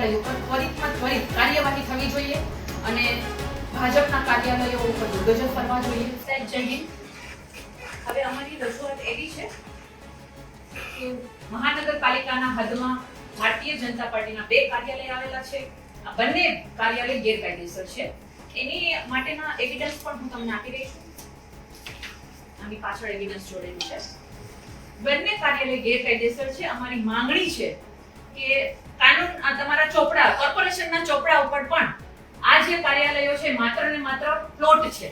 કાર્યાલયો પર ત્વરિતમાં ત્વરિત કાર્યવાહી થવી જોઈએ અને ભાજપના કાર્યાલયો ઉપર બુલડોઝર ફરવા જોઈએ. સાહેબ, જય હિન્દ. હવે અમારી રજૂઆત એવી છે કે મહાનગરપાલિકાના હદમાં ભારતીય જનતા પાર્ટીના બે કાર્યાલય આવેલા છે. આ બંને કાર્યાલય ગેરકાયદેસર છે. એની માટેના એવિડન્સ પણ હું તમને આપી રહી છું. આની પાછળ એવિડન્સ જોડેલું છે. બંને કાર્યાલય ગેરકાયદેસર છે. અમારી માંગણી છે કે કાનૂન તમારા ચોપડા, કોર્પોરેશનના ચોપડા ઉપર પણ આ જે કાર્યાલયો છે, માત્ર ને માત્ર પ્લોટ છે.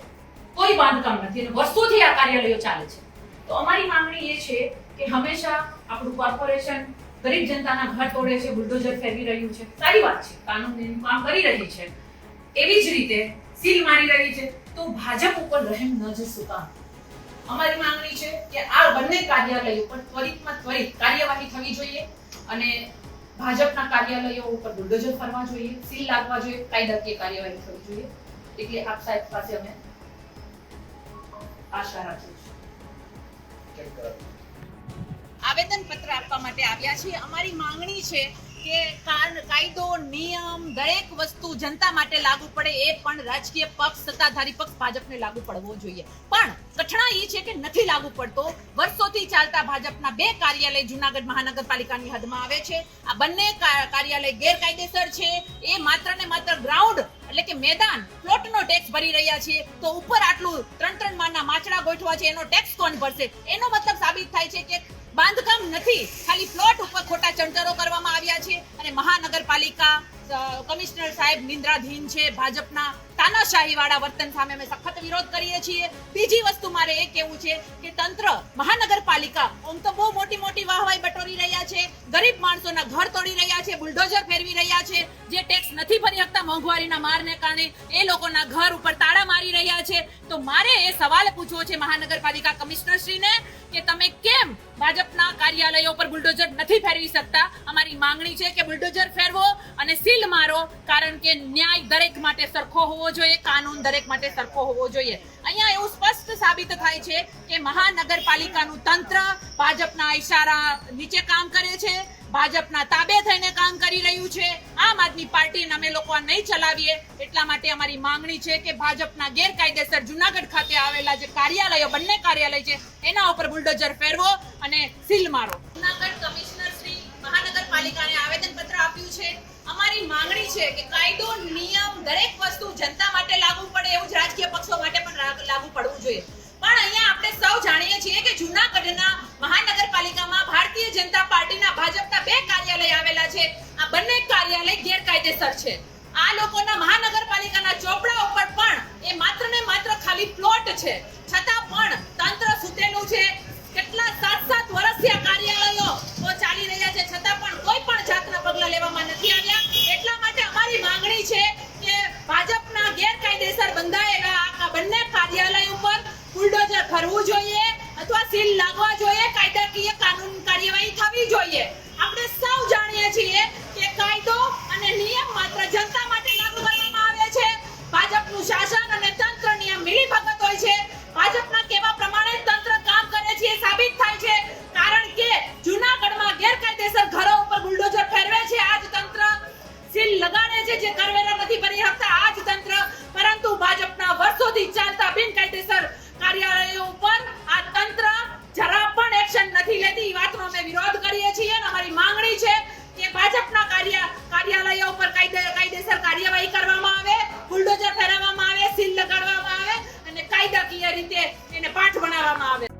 કોઈ બાંધકામ નથી અને વર્ષોથી આ કાર્યાલયો ચાલે છે. તો અમારી માંગણી એ છે કે હંમેશા આપણું કોર્પોરેશન ગરીબ જનતાના ઘર તોડે છે, બુલડોઝર ફેરવી રહ્યું છે. સારી વાત છે કાનૂન કામ કરી રહી છે. એવી જ રીતે સીલ મારી રહી છે, તો ભાજપ ઉપર રહેમ ન જ શું કામ અમારી માંગણી છે કે આ બંને કાર્યાલયો પર ત્વરિતમાં ત્વરિત કાર્યવાહી થવી જોઈએ અને ભાજપના કાર્યાલયો ઉપર બુલડોઝર ફરવા જોઈએ સીલ લાગવા જોઈએ કાયદાકીય કાર્યવાહી થવી જોઈએ. એટલે આપ સાહેબ પાસે અમે આશા રાખીએ છીએ. આવેદન પત્ર આપવા માટે આવ્યા છીએ. અમારી માંગણી છે કે કાયદો, નિયમ દરેક વસ્તુ જનતા માટે લાગુ પડે એ પણ રાજકીય પક્ષ, સત્તાધારી પક્ષ ભાજપને લાગુ પડવો જોઈએ. પણ કઠણા એ છે કે નથી લાગુ પડતો. વર્ષોથી ચાલતા ભાજપના બે કાર્યાલય જુનાગઢ મહાનગરપાલિકાની હદમાં આવે છે. આ બંને કાર્યાલય ગેરકાયદેસર છે. એ માત્ર ને માત્ર ગ્રાઉન્ડ એટલે કે મેદાન પ્લોટનો ટેક્સ ભરી રહ્યા છીએ. તો ઉપર આટલું ત્રણ ત્રણ માળના માછડા ગોઠવા છે, એનો ટેક્સ કોણ ભરશે? એનો મતલબ સાબિત થાય છે કે બાંધકામ નથી. ખાલી પ્લોટ ઉપર ખોટા ચણતરો કરવામાં આવ્યા છે અને મહાનગરપાલિકા કમિશનર સાહેબ નિંદ્રાધીન છે, ભાજપના તાનાશાહી વાળા વર્તન સામે અમે સખત વિરોધ કરીએ છીએ. બીજી વસ્તુ મારે એ કહેવું છે કે તંત્ર, મહાનગરપાલિકા, આમ તો બહુ મોટી બટોરી રહ્યા છે, ગરીબ માણસોના ઘર તોડી રહ્યા છે, બુલડોઝર ફેરવી રહ્યા છે, જે ટેક્સ નથી ભરી શકતા મોંઘવારીના મારને કારણે એ લોકોના ઘર ઉપર તાળા મારી રહ્યા છે. તો મારે એ સવાલ પૂછવો છે મહાનગરપાલિકા કમિશનરશ્રીને કે તમે કેમ ભાજપના કાર્યાલયો પર બુલડોઝર નથી ફેરવી શકતા? અમારી માંગણી છે કે બુલડોઝર ફેરવો અને સીલ મારો, કારણ કે ન્યાય દરેક માટે સરખો હોવો જોઈએ, કાનૂન દરેક માટે સરખો હોવો જોઈએ. અહીંયા એવું સ્પષ્ટ સાબિત થાય છે કે મહાનગરપાલિકાનું તંત્ર ભાજપના ઈશારા નીચે કામ કરે છે, ભાજપના તાબે થઈને કામ કરી રહ્યું છે. આમ આદમી પાર્ટીને અમે લોકો નહીં ચલાવીએ. એટલા માટે અમારી માંગણી છે કે ભાજપના ગેરકાયદેસર જુનાગઢ ખાતે આવેલા જે કાર્યાલયો, બંને કાર્યાલય છે, એના ઉપર બુલડોઝર ફેરવો અને સીલ મારો. જુનાગઢ કમિશનર શ્રી મહાનગરપાલિકાને આવેદન પત્ર આપ્યું છે. અમારી માંગણી છે કે કાયદો જૂનાગઢના મહાનગરપાલિકામાં ભારતીય જનતા પાર્ટીના ભાજપના બે કાર્યાલય આવેલા છે. આ બંને કાર્યાલય ગેરકાયદેસર છે. આ લોકોના મહાનગરપાલિકાના ચોપડા ઉપર પણ એ માત્ર ને માત્ર ખાલી પ્લોટ છે. છતાં પણ તંત્ર સૂતેલું છે. કેટલા સાત સાત વર્ષથી આ કાર્યાલયો તો ચાલી રહ્યા છે. છતાં પણ કોઈ પણ જાતના પગલા લેવામાં નથી આવ્યા. એટલા માટે અમારી માંગણી છે કે ભાજપના ગેરકાયદેસર બંધાયેલા આ બંને કાર્યાલય ઉપર બુલડોઝર ફરવું જોઈએ. સીલ લાગવા જોઈએ કાયદાકીય કાનૂન કાર્યવાહી થવી જોઈએ. આપણે સૌ જાણીએ છીએ કે કાયદો કાયદેસર કાર્યવાહી કરવામાં આવે, બુલડોઝર ફેરવવામાં આવે, સીલ લગાડવામાં આવે અને કાયદાકીય રીતે એને પાઠ ભણાવવામાં આવે.